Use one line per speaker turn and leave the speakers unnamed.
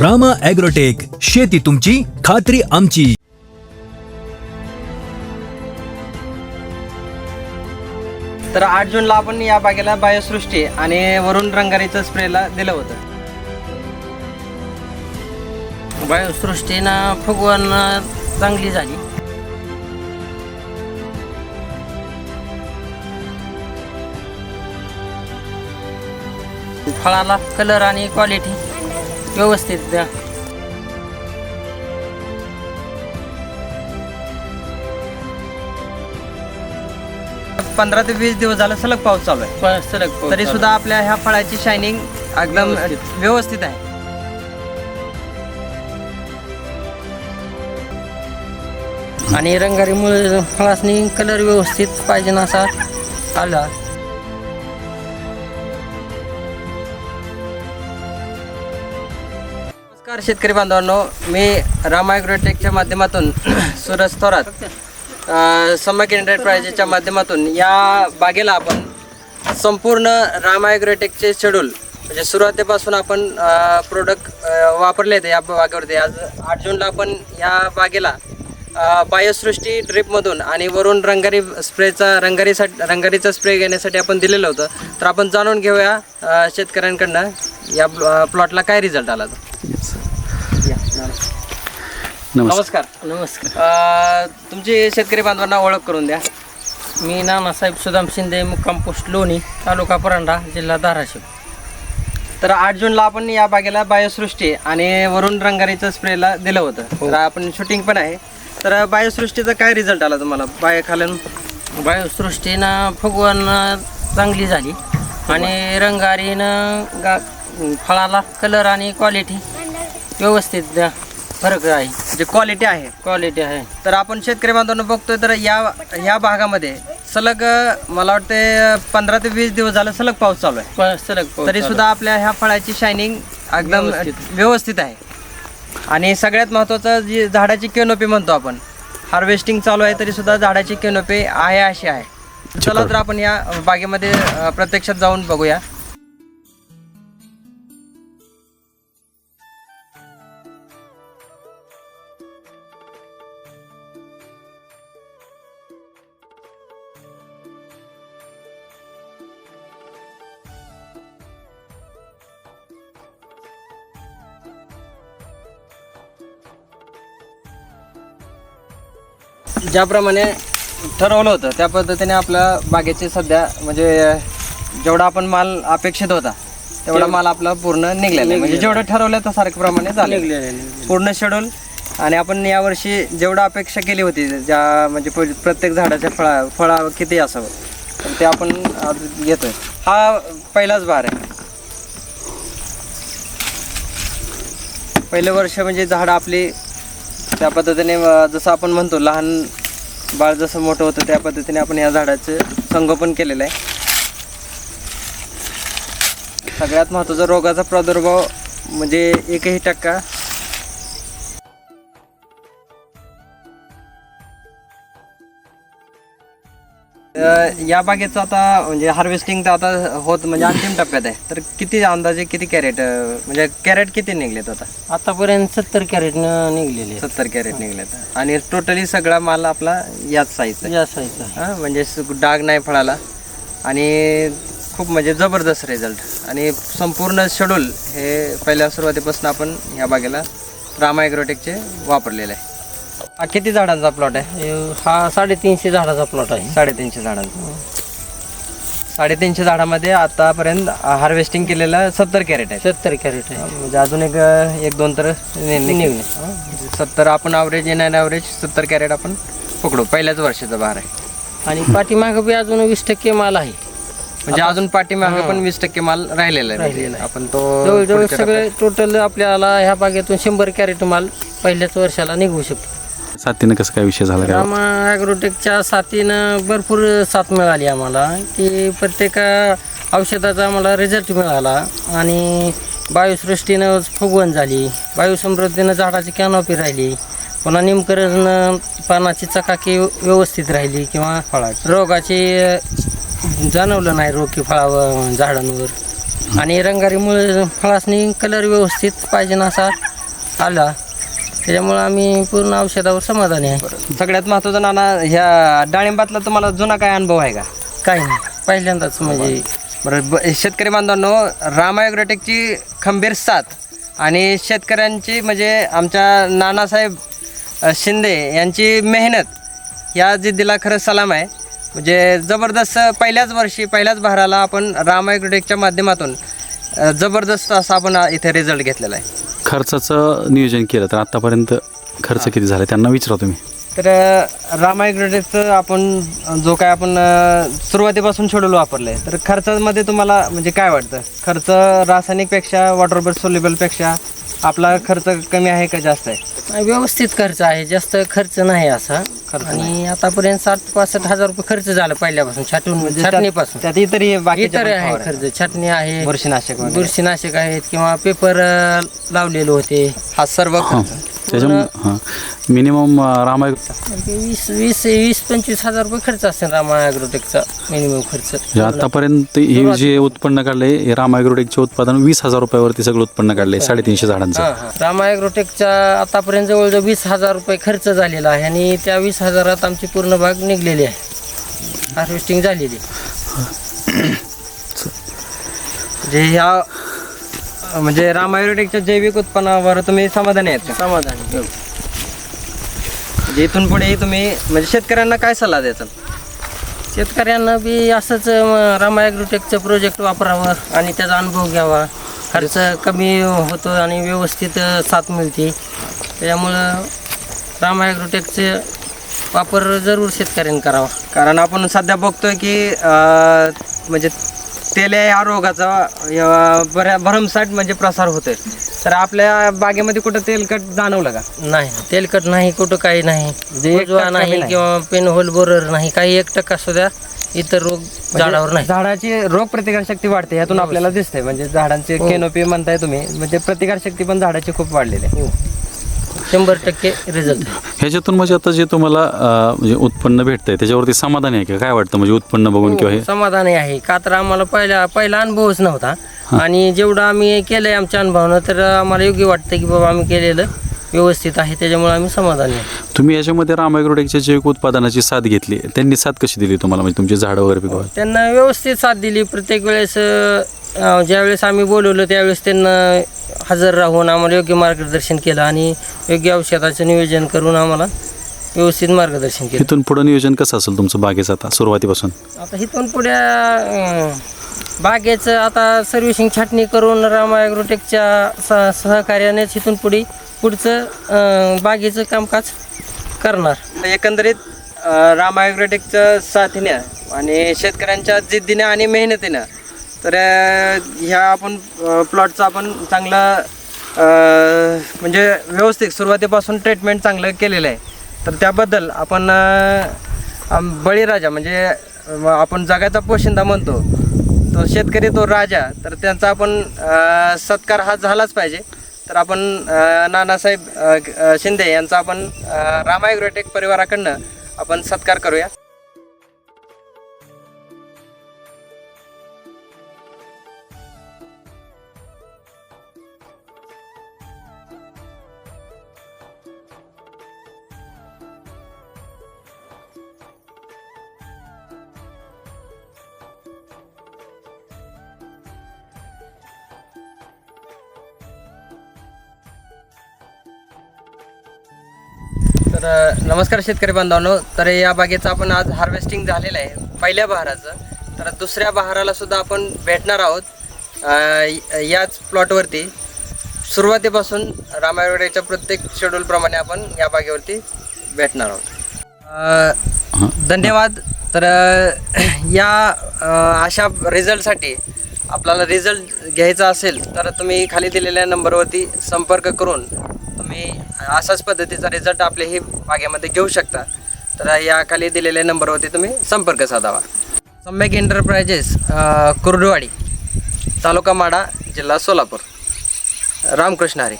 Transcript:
Rama agrotech शेती तुमची खात्री आमची.
तर आठ जूनला आपण या बागेला बायोसृष्टी आणि वरुण रंगारीचं स्प्रेला दिलं होतं.
बायोसृष्टीनं फुगवण चांगली झाली. फळाला कलर आणि क्वालिटी व्यवस्थित द्या
पंधरा ते वीस दिवस झालं सलग पाऊस चालू आहे
प- सलग पाऊस
तरी
चालू.
सुद्धा आपल्या ह्या फळाची शायनिंग एकदम
व्यवस्थित.
व्यवस्थित आहे
आणि रंगारीमुळे फळासनी कलर व्यवस्थित पाहिजे ना असा आला
नमस्कार शेतकरी बांधवांनो मी रामा ॲग्रोटेकच्या माध्यमातून सुरज थोरात समक सम्यक एंटरप्राइजेसच्या माध्यमातून या बागेला आपण संपूर्ण रामा ॲग्रोटेकचे शेड्यूल म्हणजे सुरुवातीपासून आपण प्रोडक्ट वापरले आहेत या बागेवरती. आज आठ जूनला आपण या बागेला बायोसृष्टी ड्रिपमधून आणि वरून रंगारी स्प्रेचा रंगारीसाठी रंगारीचा स्प्रे घेण्यासाठी आपण दिलेलं होतं. तर आपण जाणून घेऊया शेतकऱ्यांकडनं या प्लॉटला काय रिझल्ट आला तो. नमस्कार.
नमस्कार.
अ, तुमची शेतकरी बांधवांना ओळख करून द्या.
मी नानासाहेब सुदाम शिंदे मुक्काम पोस्ट लोणी तालुका परांडा जिल्हा धाराशिव.
तर आठ जूनला आपण या बागेला बायोसृष्टी आणि वरून रंगारीचं स्प्रेला दिलं होतं. तर आपण शूटिंग पण आहे. तर बायोसृष्टीचा काय रिझल्ट आला तुम्हाला? बाय खालून
बायोसृष्टीनं फुगवण चांगली झाली. आणि रंगारीनं गा फळाला कलर आणि क्वालिटी व्यवस्थित द्या. फरक आहे.
जे क्वालिटी आहे.
क्वालिटी आहे.
तर आपण शेतकरी बांधवांना बघतोय तर या ह्या भागामध्ये सलग मला वाटते पंधरा ते वीस दिवस झालं सलग पाऊस चालू आहे.
प- सलग
तरी. सुद्धा आपल्या ह्या फळाची शायनिंग एकदम
व्यवस्थित.
आहे. आणि सगळ्यात महत्त्वाचं जी झाडाची केनोपी म्हणतो आपण हार्वेस्टिंग चालू आहे तरी सुद्धा झाडाची केनोपी आहे अशी आहे. चला तर आपण या बागेमध्ये प्रत्यक्षात जाऊन बघूया. ज्याप्रमाणे ठरवलं होतं त्या पद्धतीने आपल्या बागेचे सध्या म्हणजे जेवढा आपण माल अपेक्षित होता तेवढा माल आपला पूर्ण निघलेला आहे. म्हणजे जेवढं ठरवलं त्या सारख्याप्रमाणे झालं. पूर्ण शेड्यूल आणि आपण यावर्षी जेवढं अपेक्षा केली होती ज्या म्हणजे प्रत्येक झाडाच्या फळा फळा किती असावं तर ते आपण घेतोय. हा पहिलाच बार आहे. पहिलं वर्ष म्हणजे झाडं आपली त्या पद्धतीने जसं आपण म्हणतो लहान बाळ जसं मोठं होतं त्या पद्धतीने आपण या झाडाचं संगोपन केलेलं आहे. सगळ्यात महत्त्वाचा रोगाचा प्रादुर्भाव म्हणजे एकही टक्का अ, या बागेचं आता म्हणजे हार्वेस्टिंग तर आता होत म्हणजे अंतिम टप्प्यात आहे. तर किती अंदाजे किती कॅरेट म्हणजे कॅरेट किती निघलेत आता?
आतापर्यंत सत्तर कॅरेटनं निघलेले आहेत.
सत्तर कॅरेट निघलेत. आणि टोटली सगळा माल आपला याच साईजचा आहे.
या साईजचं आहे.
हा, म्हणजे सु- डाग नाही फळाला. आणि खूप म्हणजे जबरदस्त रिझल्ट आणि संपूर्ण शेड्यूल हे पहिल्या सुरुवातीपासून आपण ह्या बागेला रामा ॲग्रोटेकचे वापरलेले आहे. हा किती झाडांचा प्लॉट आहे?
हे- साडेतीनशे झाडाचा प्लॉट आहे.
साडेतीनशे झाडांचा. साडेतीनशे झाडामध्ये आतापर्यंत हार्वेस्टिंग केलेलं सत्तर कॅरेट आहे.
सत्तर कॅरेट आहे.
म्हणजे अजून एक एक दोन तर
निघले.
सत्तर आपण ॲव्हरेज येणार ॲव्हरेज सत्तर कॅरेट आपण पकडू. पहिल्याच वर्षाचा भार आहे.
आणि पाठीमागं बी अजून वीस टक्के माल आहे.
म्हणजे अजून पाठीमागे पण वीस टक्के माल राहिलेला आहे.
राहिलेला
आपण तो
जवळजवळ
पुढच्या
सगळे टोटल आपल्याला ह्या बागेतून शंभर कॅरेट माल पहिल्याच वर्षाला निघू शकतो.
साथीनं कसं काय विषय झाला काय
रामा ॲग्रोटेकच्या साथीनं भरपूर साथ मिळाली आम्हाला. की प्रत्येक औषधाचा आम्हाला रिझल्ट मिळाला आणि वायुसृष्टीनं फुगवण झाली. वायुसमृद्धीनं झाडाची कॅनॉपी राहिली. पुन्हा निमकरण पानाची चकाकी व्यवस्थित राहिली किंवा
फळाची.
रोगाची जाणवलं नाही रोग की फळावर झाडांवर. आणि रंगारीमुळे फळासनी कलर व्यवस्थित पाहिजे ना असा आला. त्याच्यामुळं आम्ही पूर्ण औषधावर समाधानी आहे.
सगळ्यात महत्त्वाचं नाना ह्या डाळिंबातला तुम्हाला जुना काय अनुभव आहे का?
काही नाही. पहिल्यांदाच म्हणजे
बरं ब शेतकरी बांधवांनो रामायोग्रोटेकची खंबीर साथ आणि शेतकऱ्यांची म्हणजे आमच्या नानासाहेब अ, शिंदे यांची मेहनत या जिद्दीला खरं सलाम आहे. म्हणजे जबरदस्त पहिल्याच वर्षी पहिल्याच बहाराला आपण रामायोग्रोटेकच्या माध्यमातून अ, जबरदस्त असा आपण इथे रिझल्ट घेतलेला आहे.
खर्चाचं नियोजन केलं तर आतापर्यंत खर्च किती झाला? त्यांना विचारा तुम्ही.
तर रामायग्रोटेकचं आपण जो काय आपण सुरुवातीपासून शेड्यूल वापरलं आहे तर खर्चामध्ये तुम्हाला म्हणजे काय वाटतं? खर्च रासायनिकपेक्षा वॉटर सोल्युबलपेक्षा आपला खर्च कमी आहे का जास्त आहे?
व्यवस्थित खर्च आहे जास्त खर्च नाही असा. आणि आतापर्यंत साठ पासष्ट हजार रुपये खर्च झाला पहिल्यापासून छाटून छाटणीपासून.
त्यात इतरही बाकी
इतर आहे खर्च छाटणी आहे
बुरशीनाशक वगैरे.
बुरशीनाशक आहेत किंवा पेपर अ, लावलेले होते.
हा सर्व खर्च
त्याच्या हां. मिनिमम रामाय
म्हणजे वीस वीस वीस पंचवीस हजार रुपये खर्च असेल रामा ॲग्रोटेकचा मिनिमम खर्च.
म्हणजे आतापर्यंत हे जे उत्पन्न काढले हे रामायग्रोटेकचे उत्पादन वीस हजार रुपयावरती सगळं उत्पन्न काढले साडेतीनशे झाडांचं.
हां हां. रामा ॲग्रोटेकचा आतापर्यंत जवळजवळ वीस हजार रुपये खर्च झालेला आहे आणि त्या वीस हजारात आमची पूर्ण भाग निघलेली आहे. हार्वेस्टिंग झालेली आहे.
जे ह्या म्हणजे रामायग्रोटेकच्या जैविक उत्पन्नावर तुम्ही समाधानी आहेत का?
समाधानी.
म्हणजे इथून पुढे तुम्ही म्हणजे शेतकऱ्यांना काय सल्ला द्यायचा?
शेतकऱ्यांना बी असंच रामा ॲग्रोटेकचं प्रोजेक्ट वापरावं आणि त्याचा अनुभव घ्यावा. खर्च कमी होतो आणि व्यवस्थित साथ मिळते. त्याच्यामुळं रामा ॲग्रोटेकचे वापर जरूर शेतकऱ्यांनी करावा.
कारण आपण सध्या बघतोय की म्हणजे तेल या रोगाचा बऱ्या भरमसाठ म्हणजे प्रसार होतोय. तर आपल्या बागेमध्ये कुठं तेलकट जाणवलं का?
नाही तेलकट नाही कुठं काही नाही.
म्हणजे एक
गोजवा
टक्का बी
नाही.
नाही.
किंवा पेन होल बोरर नाही काही एक टक्का सुद्धा इतर रोग झाडावर नाही.
झाडाची रोग प्रतिकार शक्ती वाढते यातून आपल्याला दिसते म्हणजे झाडांचे केनोपी म्हणताय तुम्ही. म्हणजे प्रतिकार शक्ती पण झाडाची खूप वाढलेली आहे.
शंभर टक्के रिझल्ट
ह्याच्यातून म्हणजे आता जे तुम्हाला अं, म्हणजे उत्पन्न भेटतंय त्याच्यावरती समाधान आहे का? काय वाटतं म्हणजे उत्पन्न बघून किंवा हे?
समाधानी आहे. का तर आम्हाला पहिला पहिला अनुभवच नव्हता. आणि जेवढं आम्ही केलंय आमच्या अनुभवानं तर आम्हाला योग्य वाटतं की बाबा आम्ही केलेलं. व्यवस्थित आहे त्याच्यामुळे आम्ही समाधानी आहे.
तुम्ही याच्यामध्ये रामायग्रोटेकच्या जैविक उत्पादनाची साथ घेतली. त्यांनी साथ कशी दिली तुम्हाला? म्हणजे तुमची झाडं वगैरे पिकवायला?
त्यांना व्यवस्थित साथ दिली. प्रत्येक वेळेस अं, ज्यावेळेस आम्ही बोलवलं त्यावेळेस त्यांना हजर राहून आम्हाला योग्य मार्गदर्शन केलं आणि योग्य औषधाचं नियोजन करून आम्हाला व्यवस्थित मार्गदर्शन केलं.
इथून पुढं नियोजन कसं असेल तुमचं बागेचं आता सुरुवातीपासून?
आता इथून पुढे अं, बागेचं आता सर्व्हिसिंग छाटणी करून रामा ॲग्रोटेकच्या स सहकार्यानेच इथून पुढे पुढचं अं, बागेचं कामकाज करणार.
एकंदरीत अं, रामायग्रोटेकच्या साथीने आणि शेतकऱ्यांच्या जिद्दीने आणि मेहनतीनं तर ह्या आपण प्लॉटचं आपण चांगलं म्हणजे व्यवस्थित सुरुवातीपासून ट्रीटमेंट चांगलं केलेलं आहे. तर त्याबद्दल आपण आम- बळीराजा म्हणजे आपण जगाचा पोशिंदा म्हणतो तो शेतकरी तो राजा तर त्यांचा आपण सत्कार हा झालाच पाहिजे. तर आपण नानासाहेब शिंदे यांचा आपण रामायग्रोटेक परिवाराकडनं आपण सत्कार करूया. तर नमस्कार शेतकरी बांधवांनो. तर या बागेचं आपण आज हार्वेस्टिंग झालेलं आहे पहिल्या बहाराचं. तर दुसऱ्या बहाराला सुद्धा आपण भेटणार आहोत याच प्लॉटवरती सुरुवातीपासून रामायणाच्या प्रत्येक शेड्यूलप्रमाणे आपण या बागेवरती भेटणार आहोत. धन्यवाद. तर या अशा रिझल्टसाठी आपल्याला रिझल्ट घ्यायचा असेल तर तुम्ही खाली दिलेल्या नंबरवरती संपर्क करून तुम्ही अशाच पद्धतीचा रिझल्ट आपल्या ही बागेमध्ये घेऊ शकता. तर या खाली दिलेल्या नंबरवरती तुम्ही संपर्क साधावा. सम्यक एंटरप्राइजेस कुर्डवाडी तालुका माडा जिल्हा सोलापूर. रामकृष्ण हरी.